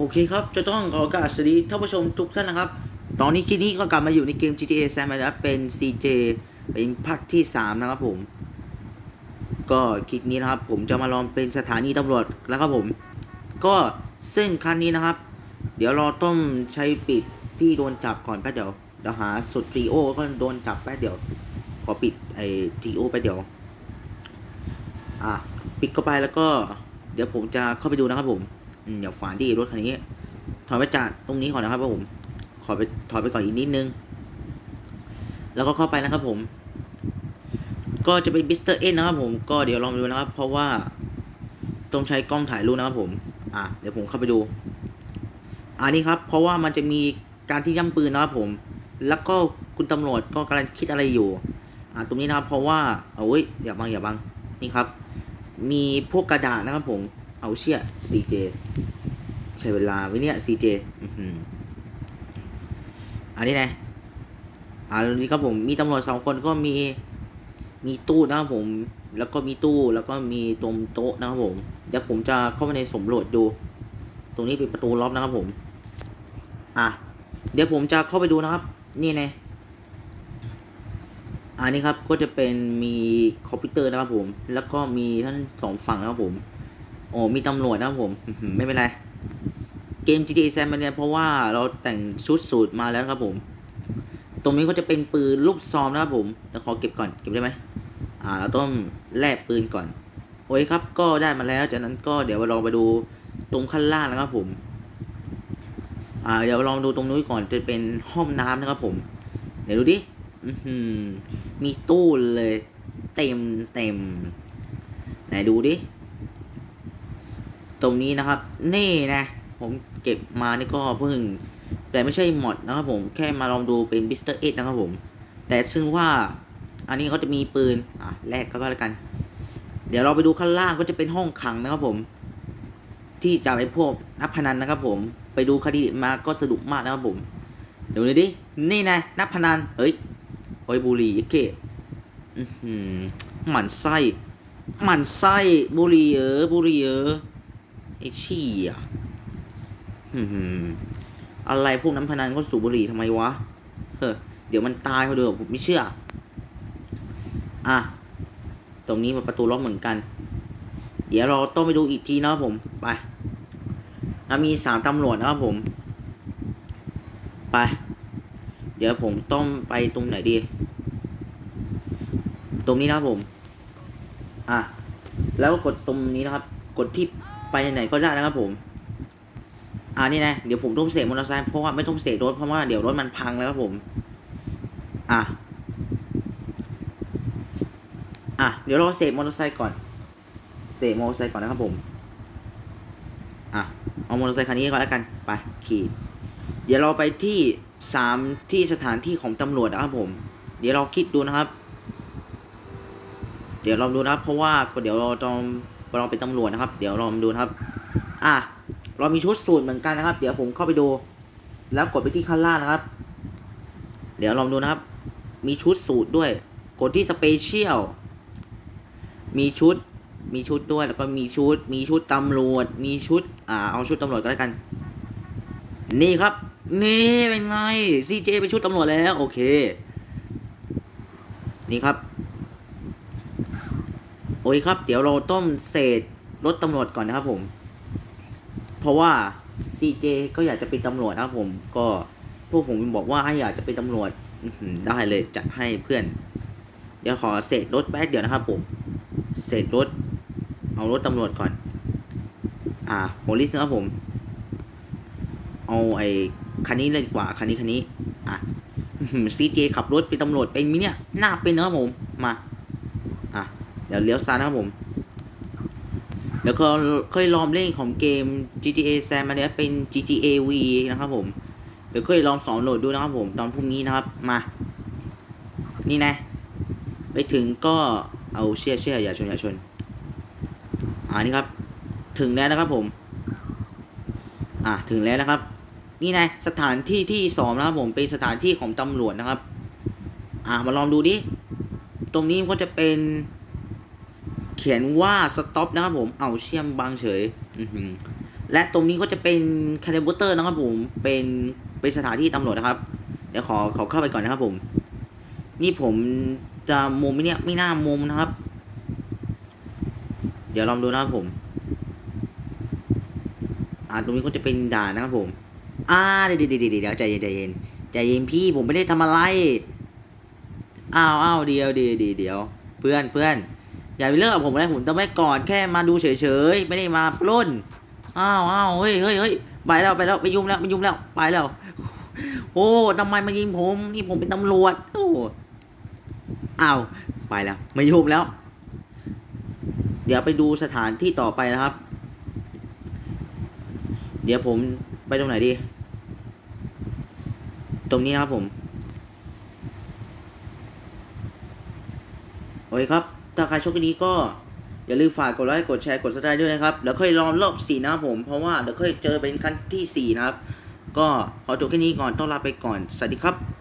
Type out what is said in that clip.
โอเคครับ จะต้องขอกราบสวัสดีท่านผู้ชมทุกท่านนะครับ ตอนนี้คลิปนี้ก็กลับมาอยู่ในเกม GTA San Andreas เป็น CJ เป็นภาคที่ 3 นะครับผม ก็คลิปนี้นะครับ ผมจะมาลองเป็นสถานีตำรวจแล้วครับผม ก็ซึ่งครั้งนี้นะครับ เดี๋ยวเราต้องใช้ปิดที่โดนจับก่อนแป๊บเดี๋ยวเดี๋ยวหาสุดทรีโอก็โดนจับแป๊บเดี๋ยว ขอปิดไอ้ทรีโอไปบเดี๋ยว อะปิดเข้าไปแล้วก็ เดี๋ยวผมจะเข้าไปดูนะครับผม เดี๋ยวฝานดีรถคันนี้ ถอยไปจากตรงนี้ก่อนนะครับผมขอไปถอยไปก่อนอีกนิดนึง แล้วก็เข้าไปนะครับผม ก็จะเป็นบิสเตอร์เอ็นนะครับผมก็เดี๋ยวลองดูนะครับ เพราะว่าต้องใช้กล้องถ่ายรูปนะครับผม อะเดี๋ยวผมเข้าไปดู อันนี้ครับ เพราะว่ามันจะมีการที่ย่ำปืนนะครับผม แล้วก็คุณตำรวจก็กำลังคิดอะไรอยู่ อ่าตรงนี้นะครับ เพราะว่าเอาเว้ยอย่าบังอย่าบัง นี่ครับ มีพวกกระดาษนะครับผม เอาเชี่ย ใช้เวลาว้เนี่ย CJ อันนี้ไงอ่านี้ครับผมมีตำรวจสองคนก็มีมีตู้นะครับผม แล้วก็มีตู้แล้วก็มีตรงโต๊ะนะครับผม เดี๋ยวผมจะเข้าไปในสำรวจดู ตรงนี้เป็นประตูล็อกนะครับผม อะ เดี๋ยวผมจะเข้าไปดูนะครับ นี่ไงอันนี้ครับก็จะเป็นมีคอมพิวเตอร์นะครับผม แล้วก็มีทั้งสองฝั่งนะครับผม โอ้มีตำรวจนะครับผม ไม่เป็นไร เกม GTA San Andreas เพราะว่าเราแต่งชุดสูตรมาแล้วครับผม ตรงนี้ก็จะเป็นปืนลูกซองนะครับผมเดี๋ยวขอเก็บก่อนเก็บได้ไหมอ่าเราต้องแลกปืนก่อน โอเคครับก็ได้มาแล้ว จากนั้นก็เดี๋ยวเราไปดูตรงขั้นล่างนะครับผม อ่า เดี๋ยวลองดูตรงนู้นก่อนจะเป็นห้องน้ำนะครับผม เดี๋ยวดูดิอื้อหือมีตู้เลย เต็มเต็มไหนดูดิ ตรงนี้นะครับ นี่นะ ผมเก็บมานี่ก็เพิ่ง แต่ไม่ใช่หมดนะครับผมแค่มาลองดูเป็นบิสเตอร์เอ็นะครับผม แต่ซึ่งว่าอันนี้เขาจะมีปืนอะแลกก็แล้วกัน เดี๋ยวเราไปดูข้างล่างก็จะเป็นห้องขังนะครับผม ที่จะไปพวกนักพนันนะครับผม ไปดูคดีมาก็สนุกมากนะครับผม เดี๋ยวดูดิ นี่นะนักพนัน เฮ้ยโอ้ยบุรี่ยักเกะอื้อหือหมันไส้หมันไส้บุรีเออบุรีเออไอ้ชี้อะ อะไรพวกน้ำพนันก็สูบบุหรี่ทำไมวะ เฮ้อเดี๋ยวมันตายเขาเดี๋ยวผมไม่เชื่อ อะ ตรงนี้มันประตูล็อกเหมือนกัน เดี๋ยวเราต้องไปดูอีกทีนะครับผม ไปมีสามตำรวจนะครับผม ไป เดี๋ยวผมต้องไปตรงไหนดี ตรงนี้นะครับผม อะ แล้วก็กดตรงนี้นะครับ กดที่ไปไหนๆก็ได้นะครับผม อ่านี่นะเดี๋ยวผมต้องเสกมอเตอร์ไซค์เพราะว่าไม่ต้องเสกรถเพราะว่าเดี๋ยวรถมันพังแล้วครับผม อะอะเดี๋ยวเราเสกมอเตอร์ไซค์ก่อน เสกมอเตอร์ไซค์ก่อนนะครับผม อะเอามอเตอร์ไซค์คันนี้ก่อนแล้วกันไปขี่เดี๋ยวเราไปที่สามที่สถานที่ของตำรวจนะครับผม เดี๋ยวเราคิดดูนะครับ เดี๋ยวลองดูนะครับ เพราะว่าเดี๋ยวเราต้องเราเป็นตำรวจนะครับ เดี๋ยวลองดูนะครับ อะ เรามีชุดสูตรเหมือนกันนะครับ เดี๋ยวผมเข้าไปดู แล้วกดไปที่ข้างล่างนะครับ เดี๋ยวลองดูนะครับ มีชุดสูตรด้วย กดที่สเปเชียลมีชุดมีชุดด้วยแล้วก็มีชุด มีชุดตำรวจ มีชุด อ่า เอาชุดตำรวจก็แล้วกัน นี่ครับ นี่เป็นไงซีเจเป็นชุดตำรวจแล้ว โอเค นี่ครับ โอ้ยครับ เดี๋ยวเราต้มเศษรถตำรวจก่อนนะครับผม เพราะว่าซีเจก็อยากจะเป็นตำรวจนะครับผม ก็พวกผมบอกว่าให้อยากจะเป็นตำรวจได้เลยจัดให้เพื่อน เดี๋ยวขอเศษรถแป๊บเดียวนะครับผม เศษรถ เอารถตำรวจก่อน อ่าโพลิสนะครับผม เอาไอ้คันนี้เลยดีกว่าคันนี้คันนี้ อะซีเจขับรถเป็นตำรวจเป็นมิเนี่ยหน้าเป็นนะครับผม มา อะ เดี๋ยวเลี้ยวซ้ายนะครับผม แล้วก็เคยลองเล่นของเกม GTA San Andreas เป็น GTA V นะครับผมเดี๋ยวเคยลองสอนโหลดดูนะครับผมตอนพรุ่งนี้นะครับมา นี่นะ ไปถึงก็เอาเชื่อเชื่ออย่าชนอย่าชนอ่านี่ครับ ถึงแล้วนะครับผม อะถึงแล้วนะครับ นี่ไงสถานที่ที่สองนะครับผมเป็นสถานที่ของตำรวจนะครับ อะมาลองดูดิตรงนี้ก็จะเป็น เขียนว่า stop นะครับผมเอาเชื่อมบางเฉยและตรงนี้ก็จะเป็นคาร์บูเตอร์นะครับผมเป็นเป็นสถานที่ตำรวจนะครับ เดี๋ยวขอขอเข้าไปก่อนนะครับผม นี่ผมจะมุมไหมเนี่ยไม่น่ามุมนะครับ เดี๋ยวลองดูนะครับผม อ่าตรงนี้ก็จะเป็นด่านนะครับผม อ่าเดี๋ยวเดี๋ยวเดี๋ยวเดี๋ยวใจเย็นใจเย็นใจเย็นพี่ผมไม่ได้ทำอะไรอ้าวอ้าวเดียวเดียวเดียวเดียวเพื่อนเพื่อน อย่าไปเลิกกับผมเลยผมต้องไม่ก่อนแค่มาดูเฉยๆไม่ได้มาปล้นอ้าวอ้าวเฮ้ยเฮ้ยเฮ้ยไปแล้วไปแล้วไปยุ่งแล้วไปยุ่งแล้วไปแล้ว โอ้ทำไมมายิงผมนี่ผมเป็นตำรวจโอ้อ้าวไปแล้วไม่ยุ่งแล้ว เดี๋ยวไปดูสถานที่ต่อไปนะครับ เดี๋ยวผมไปตรงไหนดี ตรงนี้นะครับผม โอเคครับ ถ้าใครโชคดีก็อย่าลืมฝากกดไลค์กดแชร์กดซับสไครต์ด้วยนะครับเดี๋ยวค่อยรอรอบสี่นะครับผมเพราะว่าเดี๋ยวค่อยเจอเป็นครั้งที่สี่นะครับ ก็ขอจบแค่นี้ก่อนต้องลาไปก่อนสวัสดีครับ